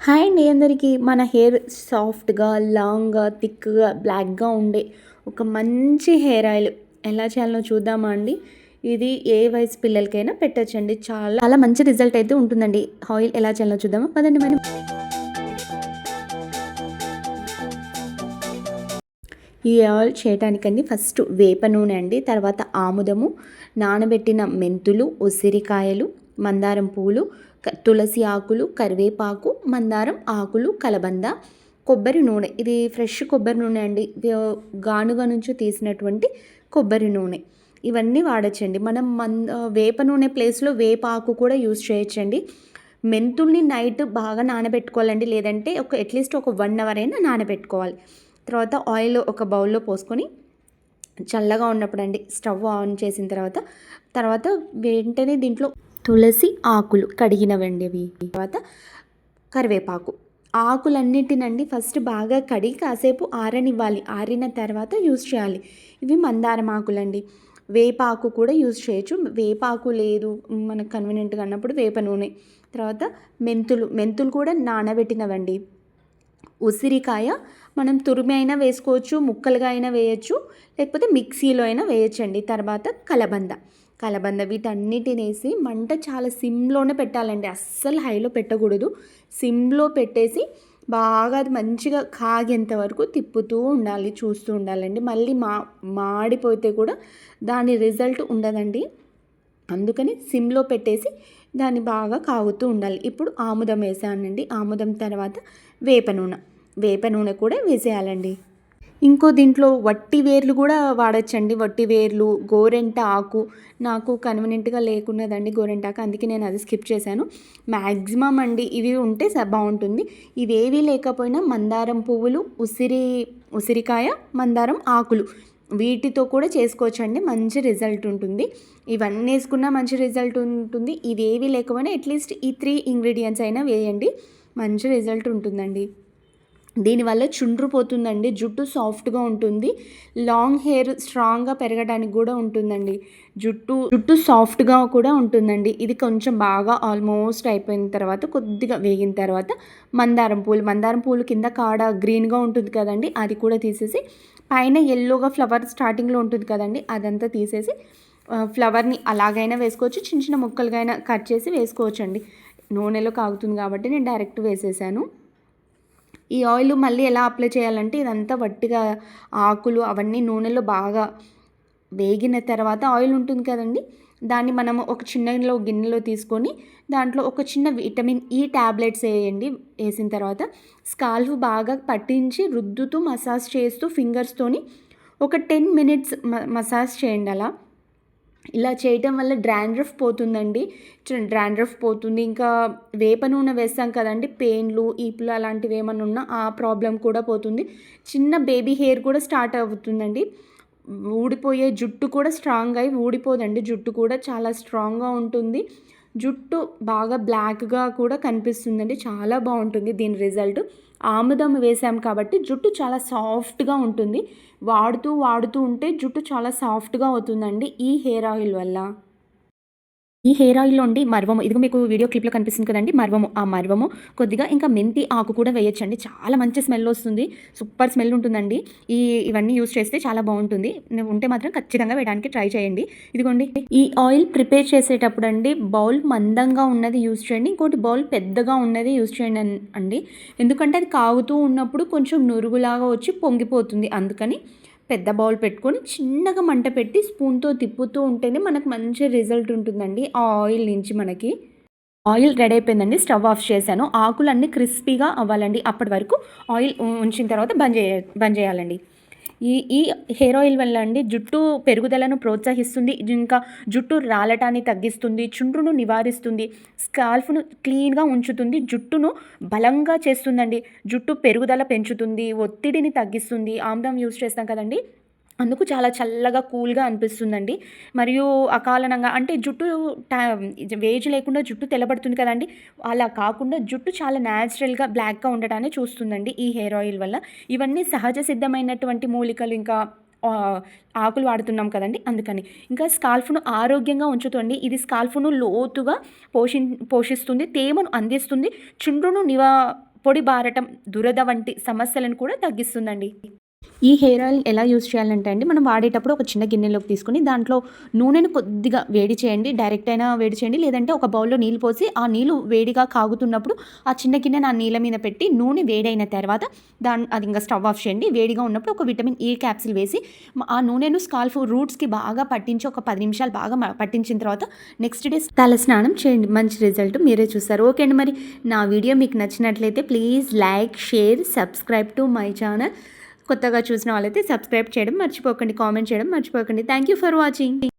Hi అండి అందరికీ. మన హెయిర్ సాఫ్ట్గా లాంగ్గా థిక్గా బ్లాక్గా ఉండే ఒక మంచి హెయిర్ ఆయిల్ ఎలా చేయాలో చూద్దామా అండి? ఇది ఏ వయసు పిల్లలకైనా పెట్టచ్చండి. చాలా చాలా మంచి రిజల్ట్ అయితే ఉంటుందండి. ఆయిల్ ఎలా చేయాలో చూద్దామా? పదండి మనం ఈ ఆయిల్ చేయడానికండి ఫస్ట్ వేప నూనె అండి తర్వాత ఆముదము నానబెట్టిన మెంతులు ఉసిరికాయలు మందారం పూలు తులసి ఆకులు కరివేపాకు మందారం ఆకులు కలబంద కొబ్బరి నూనె. ఇది ఫ్రెష్ కొబ్బరి నూనె అండి. గానుగ నుంచి తీసినటువంటి కొబ్బరి నూనె. ఇవన్నీ వాడచ్చండి. మనం మన్ వేప నూనె ప్లేస్లో వేపాకు కూడా యూజ్ చేయొచ్చండి. మెంతుల్ని నైట్ బాగా నానబెట్టుకోవాలండి. లేదంటే ఒక అట్లీస్ట్ ఒక వన్ అవర్ అయినా నానబెట్టుకోవాలి. తర్వాత ఆయిల్ ఒక బౌల్లో పోసుకొని చల్లగా ఉన్నప్పుడు అండి స్టవ్ ఆన్ చేసిన తర్వాత తర్వాత వెంటనే దీంట్లో తులసి ఆకులు కడిగినవండి అవి తర్వాత కరివేపాకు. ఆకులన్నిటినండి ఫస్ట్ బాగా కడిగి కాసేపు ఆరనివ్వాలి. ఆరిన తర్వాత యూజ్ చేయాలి. ఇవి మందారం ఆకులండి. వేపాకు కూడా యూస్ చేయొచ్చు. వేపాకు లేదు మనకు కన్వీనియంట్గా అన్నప్పుడు వేప నూనె. తర్వాత మెంతులు. మెంతులు కూడా నానబెట్టినవండి. ఉసిరికాయ మనం తురిమి అయినా వేసుకోవచ్చు ముక్కలుగా అయినా వేయచ్చు లేకపోతే మిక్సీలో అయినా వేయచ్చండి. తర్వాత కలబంద. కలబంద వీటన్నిటిని వేసి మంట చాలా సిమ్లోనే పెట్టాలండి. అస్సలు హైలో పెట్టకూడదు. సిమ్లో పెట్టేసి బాగా అది మంచిగా కాగేంత వరకు తిప్పుతూ ఉండాలి చూస్తూ ఉండాలండి. మళ్ళీ మా మాడిపోతే కూడా దాని రిజల్ట్ ఉండదండి. అందుకని సిమ్లో పెట్టేసి దాన్ని బాగా కాగుతూ ఉండాలి. ఇప్పుడు ఆముదం వేసానండి. ఆముదం తర్వాత వేప నూనె. వేప నూనె కూడా వేసేయాలండి. ఇంకో దీంట్లో వట్టి వేర్లు కూడా వాడచ్చండి. వట్టి వేర్లు గోరెంట ఆకు నాకు కన్వీనియంట్గా లేకున్నదండి గోరెంట ఆకు. అందుకే నేను అది స్కిప్ చేశాను. మ్యాక్సిమం అండి ఇవి ఉంటే బాగుంటుంది. ఇవేవి లేకపోయినా మందారం పువ్వులు ఉసిరి ఉసిరికాయ మందారం ఆకులు వీటితో కూడా చేసుకోవచ్చండి. మంచి రిజల్ట్ ఉంటుంది. ఇవన్నీ వేసుకున్నా మంచి రిజల్ట్ ఉంటుంది. ఇవేవి లేకపోయినా అట్లీస్ట్ ఈ త్రీ ఇంగ్రీడియంట్స్ అయినా వేయండి. మంచి రిజల్ట్ ఉంటుందండి. దీనివల్ల చుండ్రు పోతుందండి జుట్టు సాఫ్ట్గా ఉంటుంది లాంగ్ హెయిర్ స్ట్రాంగ్గా పెరగడానికి కూడా ఉంటుందండి. జుట్టు జుట్టు సాఫ్ట్గా కూడా ఉంటుందండి. ఇది కొంచెం బాగా ఆల్మోస్ట్ అయిపోయిన తర్వాత కొద్దిగా వేగిన తర్వాత మందారం పూలు మందారం పూలు కింద కాడ గ్రీన్గా ఉంటుంది కదండి అది కూడా తీసేసి పైన ఎల్లోగా ఫ్లవర్ స్టార్టింగ్లో ఉంటుంది కదండి అదంతా తీసేసి ఫ్లవర్ని అలాగైనా వేసుకోవచ్చు చిన్న చిన్న ముక్కలుగా అయినా కట్ చేసి వేసుకోవచ్చండి. నూనెలో కాగుతుంది కాబట్టి నేను డైరెక్ట్ వేసేసాను. ఈ ఆయిల్ మళ్ళీ ఎలా అప్లై చేయాలంటే ఇదంతా వట్టిగా ఆకులు అవన్నీ నూనెలో బాగా వేగిన తర్వాత ఆయిల్ ఉంటుంది కదండి. దాన్ని మనం ఒక చిన్నలో గిన్నెలో తీసుకొని దాంట్లో ఒక చిన్న విటమిన్ ఈ ట్యాబ్లెట్స్ వేయండి. వేసిన తర్వాత స్కాల్ఫ్ బాగా పట్టించి రుద్దుతూ మసాజ్ చేస్తూ ఫింగర్స్తోని ఒక టెన్ మినిట్స్ మసాజ్ చేయండి అలా. ఇలా చేయటం వల్ల డ్రాండ్రఫ్ పోతుందండి. డ్రాండ్రఫ్ పోతుంది. ఇంకా వేప నూనె వేస్తాం కదండి. పెయిన్లు ఈపులు అలాంటివి ఏమైనా ఉన్నా ఆ ప్రాబ్లం కూడా పోతుంది. చిన్న బేబీ హెయిర్ కూడా స్టార్ట్ అవుతుందండి. ఊడిపోయే జుట్టు కూడా స్ట్రాంగ్ అయి ఊడిపోదండి. జుట్టు కూడా చాలా స్ట్రాంగ్గా ఉంటుంది. జుట్టు బాగా బ్లాక్గా కూడా కనిపిస్తుందండి. చాలా బాగుంటుంది దీని రిజల్ట్. ఆముదం వేసాం కాబట్టి జుట్టు చాలా సాఫ్ట్గా ఉంటుంది. వాడుతూ వాడుతూ ఉంటే జుట్టు చాలా సాఫ్ట్గా అవుతుందండి ఈ హెయిర్ ఆయిల్ వల్ల. ఈ హెయిర్ ఆయిల్లో ఉండి మర్వము. ఇదిగో మీకు వీడియో క్లిప్లో కనిపిస్తుంది కదండి. మర్వము. ఆ మర్వము కొద్దిగా ఇంకా మెంతి ఆకు కూడా వేయచ్చండి. చాలా మంచి స్మెల్ వస్తుంది. సూపర్ స్మెల్ ఉంటుందండి. ఈ ఇవన్నీ యూస్ చేస్తే చాలా బాగుంటుంది. ఉంటే మాత్రం ఖచ్చితంగా వేయడానికి ట్రై చేయండి. ఇదిగోండి. ఈ ఆయిల్ ప్రిపేర్ చేసేటప్పుడు అండి బౌల్ మందంగా ఉన్నది యూస్ చేయండి. ఇంకోటి బౌల్ పెద్దగా ఉన్నది యూస్ చేయండి అండి. ఎందుకంటే అది కాగుతూ ఉన్నప్పుడు కొంచెం నురుగులాగా వచ్చి పొంగిపోతుంది. అందుకని పెద్ద బౌల్ పెట్టుకొని చిన్నగా మంట పెట్టి స్పూన్తో తిప్పుతూ ఉంటేనే మనకు మంచి రిజల్ట్ ఉంటుందండి ఆ ఆయిల్ నుంచి మనకి. ఆయిల్ రెడీ అయిపోయిందండి. స్టవ్ ఆఫ్ చేశాను. ఆకులన్నీ క్రిస్పీగా అవ్వాలండి. అప్పటి వరకు ఆయిల్ ఉంచిన తర్వాత బంద్ చేయ బంద్ చేయాలండి. ఈ ఈ హెయిర్ ఆయిల్ వల్ల అండి జుట్టు పెరుగుదలను ప్రోత్సహిస్తుంది ఇంకా జుట్టు రాలటాన్ని తగ్గిస్తుంది చుండ్రును నివారిస్తుంది స్కాల్ఫ్ను క్లీన్గా ఉంచుతుంది జుట్టును బలంగా చేస్తుందండి జుట్టు పెరుగుదల పెంచుతుంది ఒత్తిడిని తగ్గిస్తుంది ఆమ్లం యూస్ చేస్తాం కదండి. అందుకు చాలా చల్లగా కూల్గా అనిపిస్తుందండి. మరియు అకారణంగా అంటే జుట్టు టా- వేజ్ లేకుండా జుట్టు తెల్లబడుతుంది కదండి. అలా కాకుండా జుట్టు చాలా న్యాచురల్గా బ్లాక్గా ఉండటాన్ని చూస్తుందండి ఈ హెయిర్ ఆయిల్ వల్ల. ఇవన్నీ సహజ సిద్ధమైనటువంటి మూలికలు ఇంకా ఆకులు వాడుతున్నాం కదండి. అందుకని ఇంకా స్కాల్ఫ్ను ఆరోగ్యంగా ఉంచుతుంది. ఇది స్కాల్ఫ్ను లోతుగా పోషి పోషిస్తుంది తేమను అందిస్తుంది చుండ్రును నివా పొడి బారటం దురద వంటి సమస్యలను కూడా తగ్గిస్తుందండి. ఈ హెయిర్ ఆయిల్ ఎలా యూస్ చేయాలంటే అండి మనం వాడేటప్పుడు ఒక చిన్న గిన్నెలోకి తీసుకుని దాంట్లో నూనెను కొద్దిగా వేడి చేయండి డైరెక్ట్ అయినా వేడి చేయండి లేదంటే ఒక బౌల్లో నీళ్ళు పోసి ఆ నీళ్ళు వేడిగా కాగుతున్నప్పుడు ఆ చిన్న గిన్నె నా నీళ్ళ మీద పెట్టి నూనె వేడైన తర్వాత దాన్ని అది ఇంకా స్టవ్ ఆఫ్ చేయండి. వేడిగా ఉన్నప్పుడు ఒక విటమిన్ ఏ క్యాప్సిల్ వేసి ఆ నూనెను స్కాల్ఫ్ రూట్స్కి బాగా పట్టించి ఒక పది నిమిషాలు బాగా పట్టించిన తర్వాత నెక్స్ట్ డే తల స్నానం చేయండి. మంచి రిజల్ట్ మీరే చూస్తారు. ఓకే అండి మరి నా వీడియో మీకు నచ్చినట్లయితే please like share subscribe to my channel. కొత్తగా చూసిన వాళ్ళైతే సబ్స్క్రైబ్ చేయడం మర్చిపోకండి కామెంట్ చేయడం మర్చిపోకండి. Thank you for watching